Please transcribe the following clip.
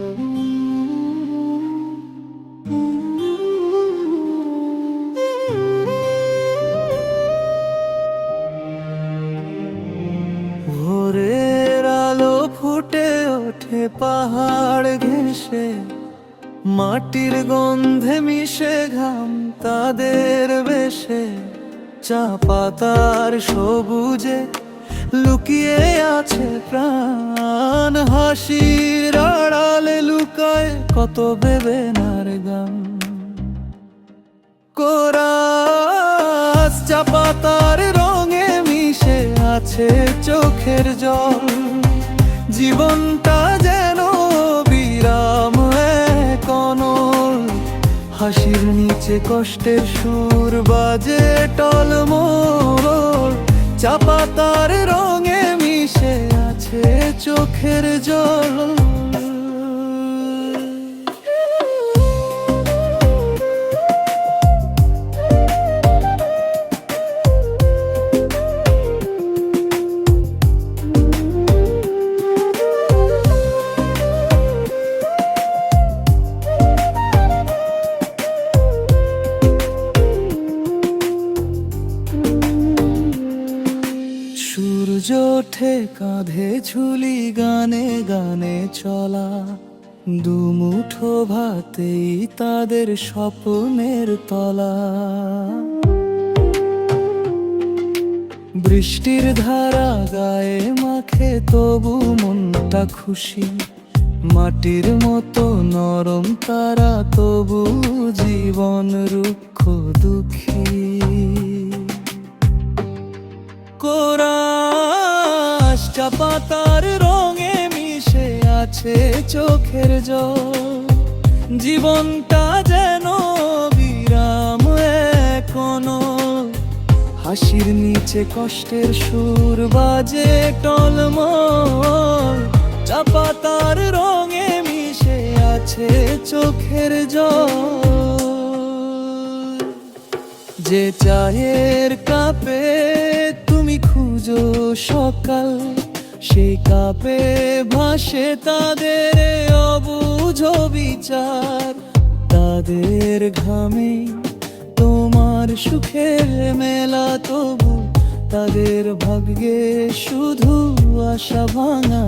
ভোরের আলো ফুটে ওঠে, পাহাড় ঘেঁষে, মাটির গন্ধে মিশে ঘাম তাদের বেশে। চা পাতার সবুজে লুকিয়ে আছে প্রাণ আড়ালে কত বেবেনার গান। কোরাস চা পাতার রঙে মিশে আছে চোখের জল। জীবনটা যেন বিরাম কনল হাসির নিচে কষ্টের সুর বাজে টলমল। চা পাতার রঙে মিশে আছে চোখের জল। সূর্য ওঠে কাঁধে ঝুলি, গানে গানে চলা। দুমুঠো ভাতেই তাদের স্বপ্নের তলা। বৃষ্টির ধারা গায়ে মাখে তবু মনটা খুশি। মাটির মতো নরম তারা তবু জীবন রুক্ষ দুঃখী। কোরাস চা পাতার রঙে মিশে আছে চোখের জল। জীবনটা যেন বিরাম এখনও। হাসির নিচে কষ্টের সুর বাজে টলমল। চা পাতার রঙে মিশে আছে চোখের জল। যে চায়ের কাপে তুমি খুঁজো সকাল। সেই কাপে ভাসে তাদের অবুঝ বিচার। তাদের ঘামে তোমার সুখের মেলা তবু। তাদের ভাগ্যে শুধু আশা ভাঙা